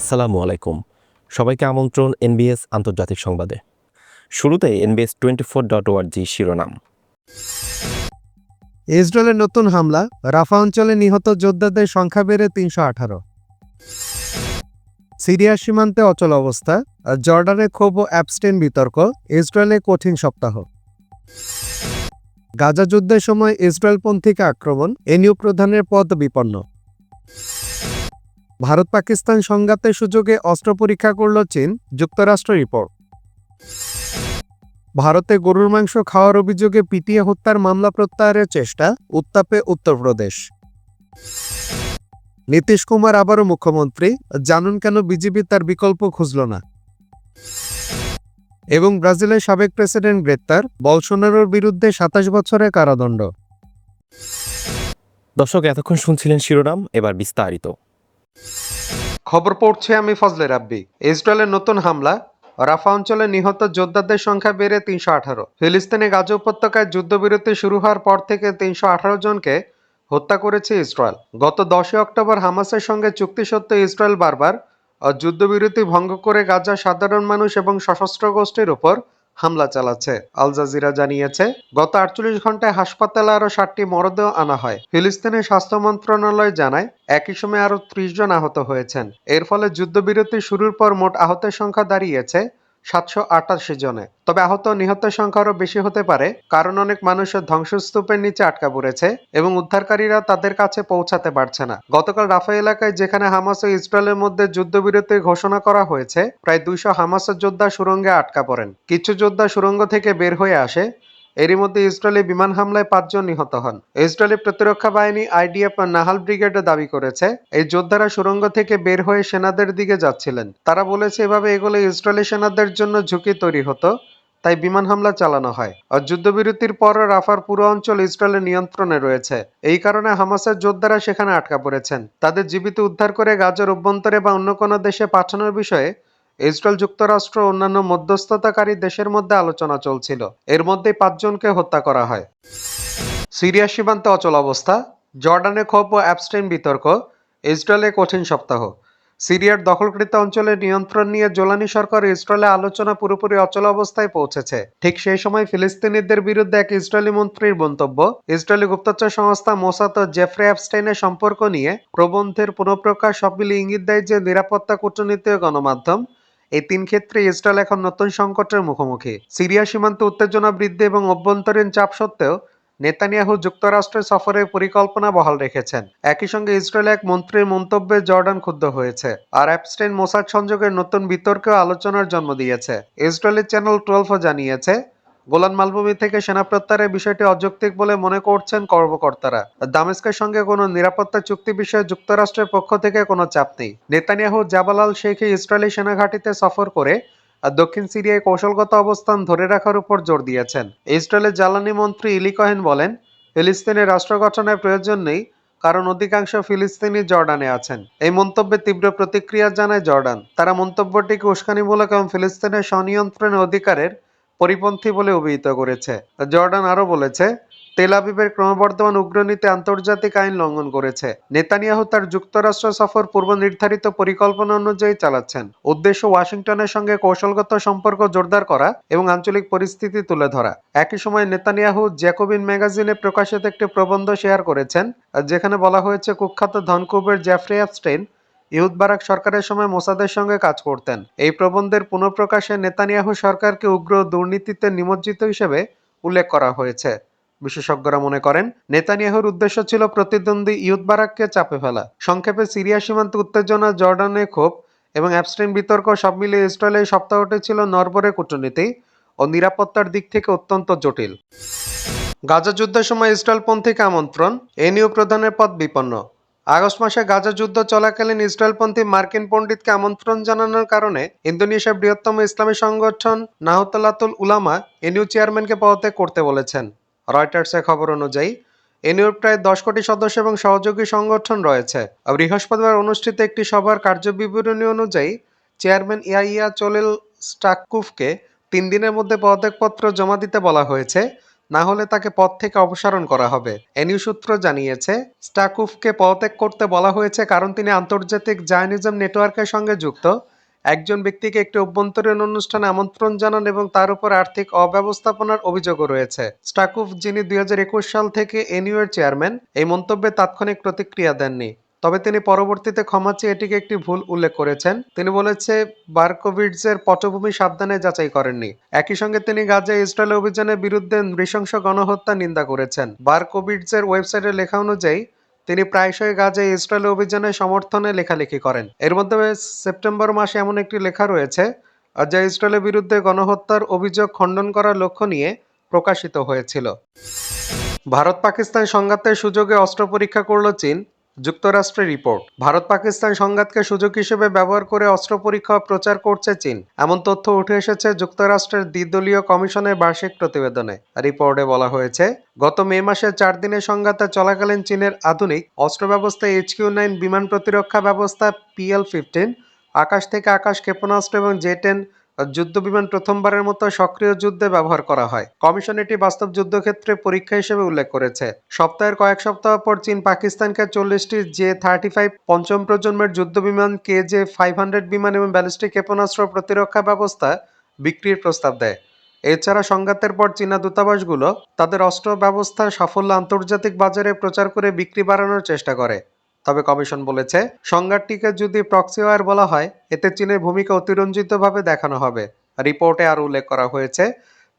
আসসালামু আলাইকুম। সবাইকে আমন্ত্রণ এনবিএস আন্তর্জাতিক সংবাদে। শুরুতে এনবিএস টোয়েন্টি ফোর ডট ওয়ার্জি শিরোনাম। ইসরায়েলের নতুন হামলা, রাফা অঞ্চলে নিহত যোদ্ধাদের সংখ্যা বেড়ে তিনশো আঠারো। সিরিয়ার সীমান্তে অচল অবস্থা, জর্ডানে ক্ষোভ ও অ্যাবস্টেন বিতর্ক, ইসরায়েলে কঠিন সপ্তাহ। গাজা যুদ্ধের সময় ইসরায়েলপন্থীকে আক্রমণ এনিউ প্রধানের পদ বিপন্ন। ভারত পাকিস্তান সংঘাতের সুযোগে অস্ত্র পরীক্ষা করল চীন যুক্তরাষ্ট্র রিপোর্ট। ভারতে গরুর মাংস খাওয়ার অভিযোগে পিটিয়ে হত্যার মামলা প্রত্যাহারের চেষ্টা, উত্তাপে উত্তরপ্রদেশ। নীতিশ কুমার আবারও মুখ্যমন্ত্রী, জানুন কেন বিজেপি তার বিকল্প খুঁজল না? এবং ব্রাজিলের সাবেক প্রেসিডেন্ট গ্রেপ্তার, বলসোনারোর বিরুদ্ধে সাতাশ বছরের কারাদণ্ড। দর্শক, এতক্ষণ শুনছিলেন শিরোনাম, এবার বিস্তারিত। খবর পড়ছে আমি ফজলে রাব্বি। ইসরায়েলের নতুন হামলা, রাফা অঞ্চলে নিহত যোদ্ধাদের সংখ্যা বেড়ে তিনশো আঠারো। ফিলিস্তিনে গাজা উপত্যকায় যুদ্ধবিরতি শুরু হওয়ার পর থেকে তিনশো আঠারো জনকে হত্যা করেছে ইসরায়েল। গত দশই অক্টোবর হামাসের সঙ্গে চুক্তি সত্ত্বেও ইসরায়েল বারবার যুদ্ধবিরতি ভঙ্গ করে গাজা সাধারণ মানুষ এবং সশস্ত্র গোষ্ঠীর উপর হামলা চালাচ্ছে। আল জাজিরা জানিয়েছে, গত আটচল্লিশ ঘন্টায় হাসপাতালে আরও ষাটটি মরদেহ আনা হয়। ফিলিস্তিনের স্বাস্থ্য মন্ত্রণালয় জানায়, একই সময় আরও ত্রিশ জন আহত হয়েছেন। এর ফলে যুদ্ধবিরতি শুরুর পর মোট আহতের সংখ্যা দাঁড়িয়েছে সাতশো আটাশি জনে। তবে আহত নিহতের সংখ্যা আরও বেশি হতে পারে, কারণ অনেক মানুষ ধ্বংসস্তূপের নিচে আটকা পড়েছে এবং উদ্ধারকারীরা তাদের কাছে পৌঁছাতে পারছে না। গতকাল রাফা এলাকায় যেখানে হামাস ও ইসরায়েলের মধ্যে যুদ্ধবিরতি ঘোষণা করা হয়েছে, প্রায় দুইশো হামাসের যোদ্ধা সুরঙ্গে আটকা পড়েন। কিছু যোদ্ধা সুরঙ্গ থেকে বের হয়ে আসে এরই মধ্যে ইসরায়েলি বিমান হামলায় পাঁচজন নিহত হন। ইসরায়েলি প্রতিরক্ষা বাহিনী আইডিএফ নাহাল ব্রিগেডে দাবি করেছে, এই যোদ্ধারা সুরঙ্গ থেকে বের হয়ে সেনাদের দিকে যাচ্ছিলেন। তারা বলেছে, এভাবে এগুলো ইসরায়েলি সেনাদের জন্য ঝুঁকি তৈরি হতো, তাই বিমান হামলা চালানো হয়। আর যুদ্ধবিরতির পর রাফার পুরো অঞ্চল ইসরায়েলের নিয়ন্ত্রণে রয়েছে। এই কারণে হামাসের যোদ্ধারা সেখানে আটকা পড়েছেন। তাদের জীবিত উদ্ধার করে গাজার অভ্যন্তরে বা অন্য কোনো দেশে পাঠানোর বিষয়ে ইসরায়েল যুক্তরাষ্ট্র অন্যান্য মধ্যস্থতাকারী দেশের মধ্যে আলোচনা চলছিল। এর মধ্যে পাঁচজনকে হত্যা করা হয়। সিরিয়া সীমান্তে অচল অবস্থা। জর্ডানে ক্ষোভ ও অ্যাবস্টেন বিতর্ক। ইসরায়েলে কঠিন সপ্তাহ। সিরিয়ার দখলকৃত অঞ্চলের নিয়ন্ত্রণ নিয়ে জোলানি সরকার ইসরায়েলে আলোচনা পুরোপুরি অচল অবস্থায় পৌঁছেছে। ঠিক সেই সময় ফিলিস্তিনিদের বিরুদ্ধে এক ইসরায়েলি মন্ত্রীর মন্তব্য, ইসরায়েলি গুপ্তচর সংস্থা মোসাদ ও জেফ্রে অ্যাপস্টাইনের সম্পর্ক নিয়ে প্রবন্ধের পুনঃপ্রকাশ সব মিলিয়ে ইঙ্গিত দেয় যে নিরাপত্তা কূটনীতি ও গণমাধ্যম এই তিন ক্ষেত্রে ইসরায়েল এখন নতুন সংকটের মুখোমুখি। সিরিয়া সীমান্তে উত্তেজনা বৃদ্ধি এবং অভ্যন্তরীণ চাপ সত্ত্বেও নেতানিয়াহু যুক্তরাষ্ট্রের সফরের পরিকল্পনা বহাল রেখেছেন। একই সঙ্গে ইসরায়েল এক মন্ত্রীর মন্তব্যে জর্ডান ক্ষুব্ধ হয়েছে আর অ্যাপস্টেন মোসাদ সংযোগের নতুন বিতর্কে আলোচনার জন্ম দিয়েছে। ইসরায়েলের চ্যানেল টুয়েলভও জানিয়েছে গোলান মালভূমি থেকে সেনা প্রত্যাহারের বিষয়টি অযৌক্তিক বলে মনে করছেন কর্মকর্তারা। দামেস্কের সঙ্গে কোনো নিরাপত্তা চুক্তি বিষয়ে যুক্তরাষ্ট্রের পক্ষ থেকে কোনো চাপ নেই। নেতানিয়াহু জাবালাল শেখে ইসরায়েলি সেনাঘাঁটিতে সফর করে দক্ষিণ সিরিয়ায় কৌশলগত অবস্থান ধরে রাখার উপর জোর দিয়েছেন। ইসরায়েলের জ্বালানি মন্ত্রী ইলি কহেন বলেন ফিলিস্তিনের রাষ্ট্র গঠনের প্রয়োজন নেই, কারণ অধিকাংশ ফিলিস্তিনি জর্ডানে আছেন। এই মন্তব্যে তীব্র প্রতিক্রিয়া জানায় জর্ডান। তারা মন্তব্যটিকে উস্কানিমূলক এবং ফিলিস্তিনের স্বনিয়ন্ত্রণের অধিকারের পরিপন্থী বলে অভিহিত করেছে। জর্ডান আরও বলেছে, তেল আবিবের ক্রমবর্ধমান উগ্রনীতি আন্তর্জাতিক আইন লঙ্ঘন করেছে। নেতানিয়াহু তার যুক্তরাষ্ট্র সফর পূর্ব নির্ধারিত পরিকল্পনা অনুযায়ী চালাচ্ছেন। উদ্দেশ্য ওয়াশিংটনের সঙ্গে কৌশলগত সম্পর্ক জোরদার করা এবং আঞ্চলিক পরিস্থিতি তুলে ধরা। একই সময় নেতানিয়াহু জ্যাকোবিন ম্যাগাজিনে প্রকাশিত একটি প্রবন্ধ শেয়ার করেছেন, যেখানে বলা হয়েছে, কুখ্যাত ধনকুবের জ্যাফ্রে অ্যাপস্টেইন ইহুদ বারাক সরকারের সময় মোসাদের সঙ্গে কাজ করতেন। এই প্রবন্ধের পুনঃপ্রকাশে নেতানিয়াহু সরকারকে উগ্র দুর্নীতিতে নিমজ্জিত হিসেবে উল্লেখ করা হয়েছে। বিশেষজ্ঞরা মনে করেন, নেতানিয়াহুর উদ্দেশ্য ছিল প্রতিদ্বন্দ্বী ইহুদ বারাককে চাপে ফেলা। সংক্ষেপে সিরিয়া সীমান্ত উত্তেজনা, জর্ডানে ক্ষোভ এবং অ্যাবস্টেন বিতর্ক সব মিলিয়ে ইসরায়েলে এই সপ্তাহটি ছিল নরবরে কূটনীতি ও নিরাপত্তার দিক থেকে অত্যন্ত জটিল। গাজা যুদ্ধের সময় ইসরায়েলপন্থীকে আমন্ত্রণ, এ এনিও প্রধানের পদ বিপন্ন। আগস্ট মাসে গাজা যুদ্ধ চলাকালীন ইসরায়েলপন্থী মার্কিন পণ্ডিতকে আমন্ত্রণ জানানোর কারণে ইন্দোনেশিয়ার বৃহত্তম ইসলামী সংগঠন নাহতালাতুল উলামা এনিউ চেয়ারম্যানকে পদত্যাগ করতে বলেছেন। রয়টার্সের খবর অনুযায়ী এনিউর প্রায় দশ কোটি সদস্য এবং সহযোগী সংগঠন রয়েছে। বৃহস্পতিবার অনুষ্ঠিত একটি সভার কার্যবিবরণী অনুযায়ী, চেয়ারম্যান ইয়াইয়া চলেল স্টাকুফকে তিন দিনের মধ্যে পদত্যাগপত্র জমা দিতে বলা হয়েছে। না হলে তাকে পদ থেকে অপসারণ করা হবে। এনিউ সূত্র জানিয়েছে, স্টাকুফকে পদত্যাগ করতে বলা হয়েছে কারণ তিনি আন্তর্জাতিক জায়নিজম নেটওয়ার্কের সঙ্গে যুক্ত। একজন ব্যক্তিকে একটি অভ্যন্তরীণ অনুষ্ঠানে আমন্ত্রণ জানান এবং তার উপর আর্থিক অব্যবস্থাপনার অভিযোগও রয়েছে। স্টাকুফ, যিনি দুই হাজার একুশ সাল থেকে এনিউ এর চেয়ারম্যান, এই মন্তব্যে তাৎক্ষণিক প্রতিক্রিয়া দেননি। তবে তিনি পরবর্তীতে ক্ষমা চেয়ে এটিকে একটি ভুল উল্লেখ করেছেন। তিনি বলেছে বার্কোভিটসের পটভূমি সাবধানে যাচাই করেননি। একই সঙ্গে তিনি গাজায় ইসরায়েল অভিযানের বিরুদ্ধে নৃশংস গণহত্যা নিন্দা করেছেন। বার্কোভিটসের ওয়েবসাইটে লেখা অনুযায়ী, তিনি প্রায়শই গাজায় ইসরায়েল অভিযানের সমর্থনে লেখালেখি করেন। এর মধ্যে সেপ্টেম্বর মাসে এমন একটি লেখা রয়েছে, যা ইসরায়েলের বিরুদ্ধে গণহত্যার অভিযোগ খণ্ডন করার লক্ষ্য নিয়ে প্রকাশিত হয়েছিল। ভারত পাকিস্তান সংঘাতের সুযোগে অস্ত্র পরীক্ষা করল চীন। যুক্তরাষ্ট্রের রিপোর্ট। ভারত পাকিস্তান সংঘাতকে সুযোগ হিসেবে ব্যবহার করে অস্ত্র পরীক্ষা প্রচার করছে চীন। এমন তথ্য উঠে এসেছে যুক্তরাষ্ট্রের দ্বিদলীয় কমিশনের বার্ষিক প্রতিবেদনে। রিপোর্টে বলা হয়েছে, গত মে মাসে চার দিনের সংঘাতে চলাকালীন চীনের আধুনিক অস্ত্র ব্যবস্থা এইচকিউ নাইন বিমান প্রতিরক্ষা ব্যবস্থা পিএল ফিফটিন, আকাশ থেকে আকাশ ক্ষেপণাস্ত্র এবং জে যুদ্ধ বিমান প্রথমবারের মতো সক্রিয় যুদ্ধে ব্যবহার করা হয়। কমিশন এটি বাস্তব যুদ্ধক্ষেত্রে পরীক্ষা হিসেবে উল্লেখ করেছে। সপ্তাহের কয়েক সপ্তাহ পর চীন পাকিস্তানকে চল্লিশটি জে থার্টি ফাইভ পঞ্চম প্রজন্মের যুদ্ধ বিমান কে জে ফাইভ হান্ড্রেড বিমান এবং ব্যালিস্টিক ক্ষেপণাস্ত্র প্রতিরক্ষা ব্যবস্থা বিক্রির প্রস্তাব দেয়। এছাড়া সংঘাতের পর চীনা দূতাবাসগুলো তাদের অস্ত্র ব্যবস্থা সাফল্য আন্তর্জাতিক বাজারে প্রচার করে বিক্রি বাড়ানোর চেষ্টা করে। তবে কমিশন বলেছে সংঘাতটিকে যদি প্রক্সি ওয়ার বলা হয়, এতে চীনের ভূমিকা অতিরঞ্জিতভাবে দেখানো হবে। রিপোর্টে আরও উল্লেখ করা হয়েছে,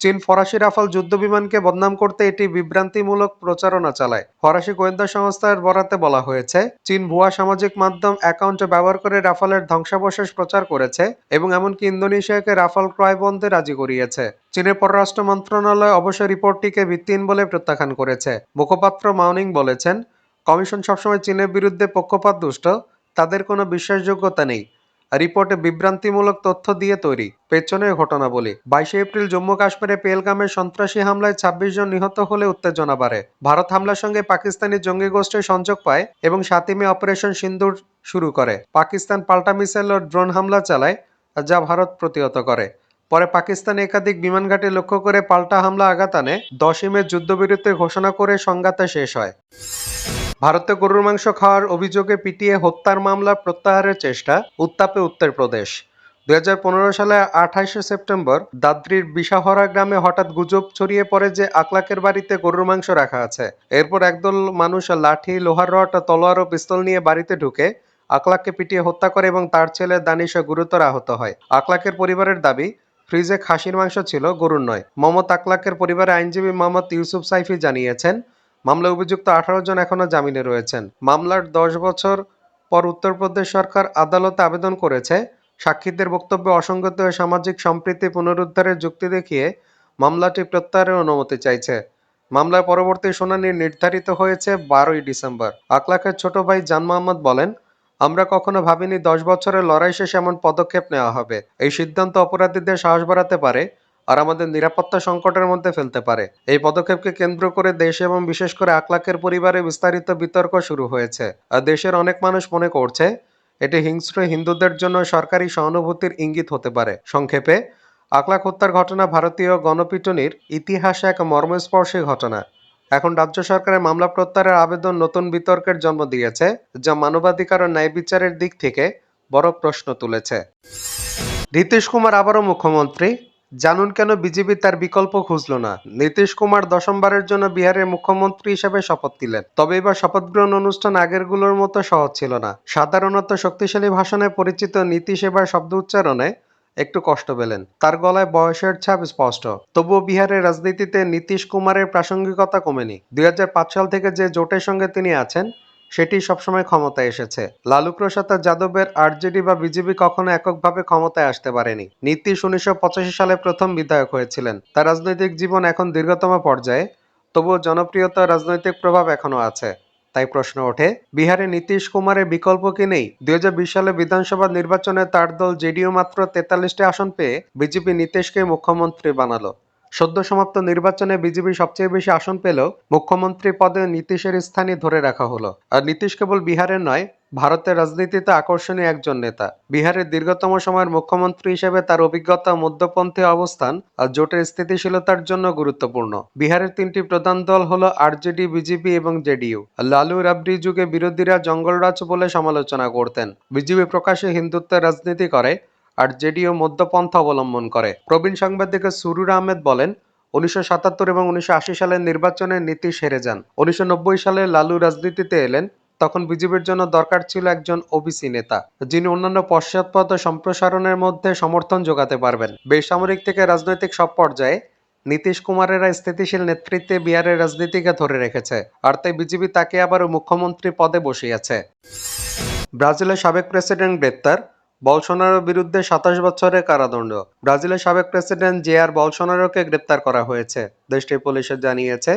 চীন ফরাসি রাফাল যুদ্ধ বিমানকে বদনাম করতে এটি বিভ্রান্তিমূলক প্রচারণা চালায়। ফরাসি গোয়েন্দা সংস্থার বরাতে বলা হয়েছে, চীন ভুয়া সামাজিক মাধ্যম অ্যাকাউন্ট ব্যবহার করে রাফালের ধ্বংসাবশেষ প্রচার করেছে এবং এমনকি ইন্দোনেশিয়াকে রাফাল ক্রয় বন্ধে রাজি করিয়েছে। চীনের পররাষ্ট্র মন্ত্রণালয় অবশ্য রিপোর্টটিকে ভিত্তিহীন বলে প্রত্যাখ্যান করেছে। মুখপাত্র মাউনিং বলেছেন কমিশন সবসময় চীনের বিরুদ্ধে পক্ষপাত দুষ্ট, তাদের কোনো বিশ্বাসযোগ্যতা নেই। রিপোর্টে বিভ্রান্তিমূলক তথ্য দিয়ে তৈরি, পেছনের ঘটনা বলি বাইশে এপ্রিল জম্মু কাশ্মীরে পেলগামের সন্ত্রাসী হামলায় ছাব্বিশ জন নিহত হলে উত্তেজনা বাড়ে। ভারত হামলার সঙ্গে পাকিস্তানি জঙ্গি গোষ্ঠীর সংযোগ পায় এবং সাতই মে অপারেশন সিন্দুর শুরু করে। পাকিস্তান পাল্টা মিসাইল ও ড্রোন হামলা চালায়, যা ভারত প্রতিহত করে। পরে পাকিস্তান একাধিক বিমান ঘাঁটি লক্ষ্য করে পাল্টা হামলা আঘাত আনে। দশই মে যুদ্ধবিরতি ঘোষণা করে সংঘাতে শেষ হয়। ভারতে গরুর মাংস খাওয়ার অভিযোগে পিটিয়ে হত্যার মামলা প্রত্যাহারের চেষ্টা, উত্তাপে উত্তরপ্রদেশ দুই সালে আঠাশে সেপ্টেম্বর দাদ্রির বিশাহরা গ্রামে হঠাৎ গুজব ছড়িয়ে পড়ে যে আকলাকের বাড়িতে গরুর মাংস রাখা আছে। এরপর একদল মানুষ লাঠি, লোহার রড, তলোয়ার ও পিস্তল নিয়ে বাড়িতে ঢুকে আকলাককে পিটিয়ে হত্যা করে এবং তার ছেলে দানিশা গুরুতর আহত হয়। আকলাকের পরিবারের দাবি, ফ্রিজে খাসির মাংস ছিল, গরুর নয়। মমত আকলাকের পরিবারের আইনজীবী মোহাম্মদ ইউসুফ সাইফি জানিয়েছেন মামলায় অভিযুক্ত আঠারো জন এখনও জামিনে রয়েছেন। মামলার দশ বছর পর উত্তরপ্রদেশ সরকার আদালতে আবেদন করেছে। সাক্ষীদের বক্তব্যে অসঙ্গতি হয়ে সামাজিক সম্প্রীতি পুনরুদ্ধারের যুক্তি দেখিয়ে মামলাটি প্রত্যাহারের অনুমতি চাইছে। মামলার পরবর্তী শুনানি নির্ধারিত হয়েছে বারোই ডিসেম্বর। আকলাকের ছোট ভাই জান মোহাম্মদ বলেন, আমরা কখনো ভাবিনি দশ বছরের লড়াই শেষে এমন পদক্ষেপ নেওয়া হবে। এই সিদ্ধান্ত অপরাধীদের সাহস বাড়াতে পারে। আর আমাদের নিরাপত্তা সংকটের মধ্যে ফেলতে পারে। এই পদক্ষেপকে কেন্দ্র করে দেশ এবং বিশেষ করে আকলাকের পরিবারে বিস্তারিত বিতর্ক শুরু হয়েছে। আর দেশের অনেক মানুষ মনে করছে, এটি হিংস্র হিন্দুদের জন্য সরকারি সহানুভূতির ইঙ্গিত হতে পারে। সংক্ষেপে আকলাক হত্যার ঘটনা ভারতীয় গণপিটুনির ইতিহাসে এক মর্মস্পর্শী ঘটনা। এখন রাজ্য সরকারের মামলা প্রত্যাহারের আবেদন নতুন বিতর্কের জন্ম দিয়েছে, যা মানবাধিকার ও ন্যায় বিচারের দিক থেকে বড় প্রশ্ন তুলেছে। নীতিশ কুমার আবারও মুখ্যমন্ত্রী জানুন কেন বিজেপি তার বিকল্প খুঁজল না? নীতিশ কুমার দশমবারের জন্য বিহারের মুখ্যমন্ত্রী হিসেবে শপথ নিলেন। তবে এবার শপথ গ্রহণ অনুষ্ঠান আগেরগুলোর মতো সহজ ছিল না। সাধারণত শক্তিশালী ভাষণে পরিচিত নীতিশ এবার শব্দ উচ্চারণে একটু কষ্ট পেলেন। তার গলায় বয়সের ছাপ স্পষ্ট। তবুও বিহারের রাজনীতিতে নীতিশ কুমারের প্রাসঙ্গিকতা কমেনি। দুই হাজার পাঁচ সাল থেকে যে জোটের সঙ্গে তিনি আছেন সেটি সবসময় ক্ষমতায় এসেছে। লালু প্রসাদ যাদবের আরজেডি বা বিজেপি কখনো এককভাবে ক্ষমতায় আসতে পারেনি। নীতিশ উনিশশো পঁচাশি সালে প্রথম বিধায়ক হয়েছিলেন। তার রাজনৈতিক জীবন এখন দীর্ঘতম পর্যায়ে, তবুও জনপ্রিয়তা, রাজনৈতিক প্রভাব এখনও আছে। তাই প্রশ্ন ওঠে, বিহারে নীতিশ কুমারের বিকল্প কি নেই? দুই হাজার বিশ সালে বিধানসভা নির্বাচনে তার দল জেডিও মাত্র তেতাল্লিশটি আসন পেয়ে বিজেপি নীতিশকে মুখ্যমন্ত্রী বানালো। সদ্য সমাপ্ত নির্বাচনে বিজেপি সবচেয়ে বেশি আসন পেলেও মুখ্যমন্ত্রী পদে নীতিশের স্থানই ধরে রাখা হলো। আর নীতিশ কেবল বিহারের নয়, ভারতের রাজনীতিতে আকর্ষণীয় একজন নেতা। বিহারের দীর্ঘতম সময়ের মুখ্যমন্ত্রী হিসেবে তার অভিজ্ঞতা, মধ্যপন্থী অবস্থান আর জোটের স্থিতিশীলতার জন্য গুরুত্বপূর্ণ। বিহারের তিনটি প্রধান দল হলো আরজেডি, বিজেপি এবং জেডিইউ। লালু রাবড়ি যুগে বিরোধীরা জঙ্গলরাজ বলে সমালোচনা করতেন। বিজেপি প্রকাশ্যে হিন্দুত্বের রাজনীতি করে আর জেডিও মধ্যপন্থা অবলম্বন করে। প্রবীণ সাংবাদিক সুরুর আহমেদ বলেন, উনিশশো সাতাত্তর এবং উনিশশো আশি সালের নির্বাচনে নীতি সেরে যান। উনিশশো নব্বই সালে লালু রাজনীতিতে এলেন। তখন বিজেপির জন্য দরকার ছিল একজন ওবিসি নেতা, যিনি অন্যান্য পশ্চাৎপদ সম্প্রসারণের মধ্যে সমর্থন যোগাতে পারবেন। বেসামরিক থেকে রাজনৈতিক সব পর্যায়ে নীতিশ কুমারেরা স্থিতিশীল নেতৃত্বে বিহারের রাজনীতিকে ধরে রেখেছে, আর তাই বিজেপি তাকে আবারও মুখ্যমন্ত্রী পদে বসিয়েছে। ব্রাজিলের সাবেক প্রেসিডেন্ট গ্রেপ্তার বলসোনারোর বিরুদ্ধে সাতাশ বছরের কারাদণ্ড। ব্রাজিলের সাবেক প্রেসিডেন্ট জেয়ার বলসোনারোকে গ্রেপ্তার করা হয়েছে। দেশটির পুলিশে জানিয়েছে,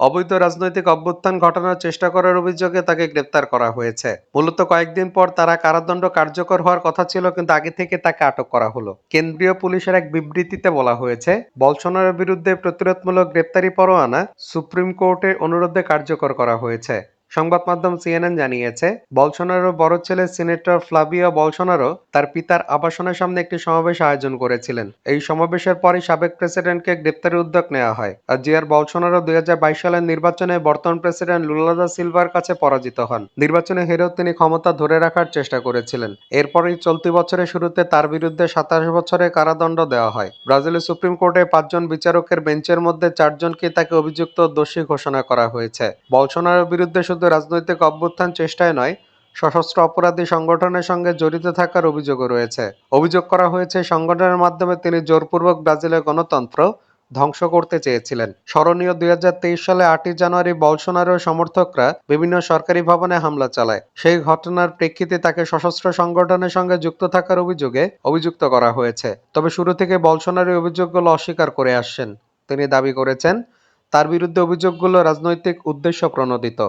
অবৈধ রাজনৈতিক অভ্যুত্থান ঘটানোর চেষ্টা করার অভিযোগে তাকে গ্রেপ্তার করা হয়েছে। মূলত কয়েকদিন পর তারা কারাদণ্ড কার্যকর হওয়ার কথা ছিল, কিন্তু আগে থেকে তাকে আটক করা হলো। কেন্দ্রীয় পুলিশের এক বিবৃতিতে বলা হয়েছে, বলসোনারোর বিরুদ্ধে প্রতিরোধমূলক গ্রেপ্তারি পরোয়ানা সুপ্রিম কোর্টের অনুরোধে কার্যকর করা হয়েছে। সংবাদ মাধ্যম সিএনএন জানিয়েছে, বলসোনারো বড় ছেলে সিনেটর ফ্লাভিও বলসোনারো তার পিতার আবাসনের সামনে একটি সমাবেশ আয়োজন করেছিলেন। এই সমাবেশের পরই সাবেক প্রেসিডেন্টকে গ্রেপ্তারের উদ্যোগ নেওয়া হয়। আর জিয়ার বলসোনারো দুই সালের নির্বাচনে বর্তমান প্রেসিডেন্ট লুলাদা সিলভার কাছে পরাজিত হন। নির্বাচনে হেরেও তিনি ক্ষমতা ধরে রাখার চেষ্টা করেছিলেন। এরপরই চলতি বছরের শুরুতে তার বিরুদ্ধে সাতাশ বছরের কারাদণ্ড দেওয়া হয়। ব্রাজিলের সুপ্রিম কোর্টে পাঁচজন বিচারকের বেঞ্চের মধ্যে চারজনকে তাকে অভিযুক্ত দোষী ঘোষণা করা হয়েছে। বলসোনারোর বিরুদ্ধে শুধু রাজনৈতিক অভ্যুত্থান চেষ্টায় নয়, সশস্ত্র অপরাধী সংগঠনের সঙ্গে জড়িত থাকার অভিযোগও রয়েছে। অভিযোগ করা হয়েছে, সংগঠনের মাধ্যমে তিনি জোরপূর্বক ব্রাজিলের গণতন্ত্র ধ্বংস করতে চেয়েছিলেন। স্মরণীয় দুই হাজার তেইশ সালে আটই জানুয়ারি বলসোনারো সমর্থকরা বিভিন্ন সরকারি ভবনে হামলা চালায়। সেই ঘটনার প্রেক্ষিতে তাকে সশস্ত্র সংগঠনের সঙ্গে যুক্ত থাকার অভিযোগে অভিযুক্ত করা হয়েছে। তবে শুরু থেকে বলসোনারো অভিযোগগুলো অস্বীকার করে আসছেন। তিনি দাবি করেছেন, তার বিরুদ্ধে অভিযোগগুলো রাজনৈতিক উদ্দেশ্য প্রণোদিত।